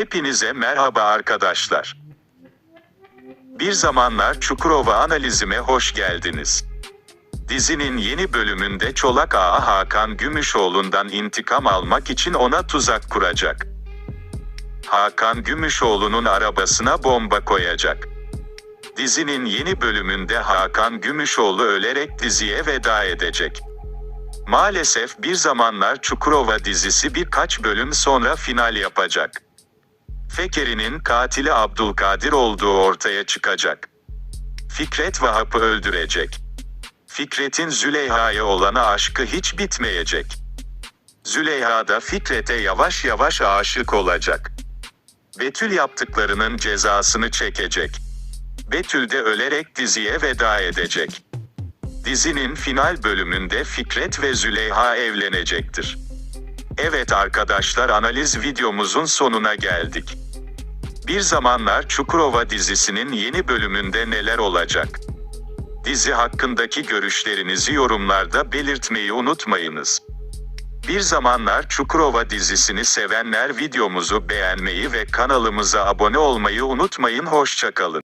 Hepinize merhaba arkadaşlar. Bir zamanlar Çukurova analizime hoş geldiniz. Dizinin yeni bölümünde Çolak Ağa Hakan Gümüşoğlu'ndan intikam almak için ona tuzak kuracak. Hakan Gümüşoğlu'nun arabasına bomba koyacak. Dizinin yeni bölümünde Hakan Gümüşoğlu ölerek diziye veda edecek. Maalesef bir zamanlar Çukurova dizisi birkaç bölüm sonra final yapacak. Fekeri'nin katili Abdülkadir olduğu ortaya çıkacak. Fikret Vahap'ı öldürecek. Fikret'in Züleyha'ya olan aşkı hiç bitmeyecek. Züleyha da Fikret'e yavaş yavaş aşık olacak. Betül yaptıklarının cezasını çekecek. Betül de ölerek diziye veda edecek. Dizinin final bölümünde Fikret ve Züleyha evlenecektir. Evet arkadaşlar analiz videomuzun sonuna geldik. Bir zamanlar Çukurova dizisinin yeni bölümünde neler olacak? Dizi hakkındaki görüşlerinizi yorumlarda belirtmeyi unutmayınız. Bir zamanlar Çukurova dizisini sevenler videomuzu beğenmeyi ve kanalımıza abone olmayı unutmayın hoşçakalın.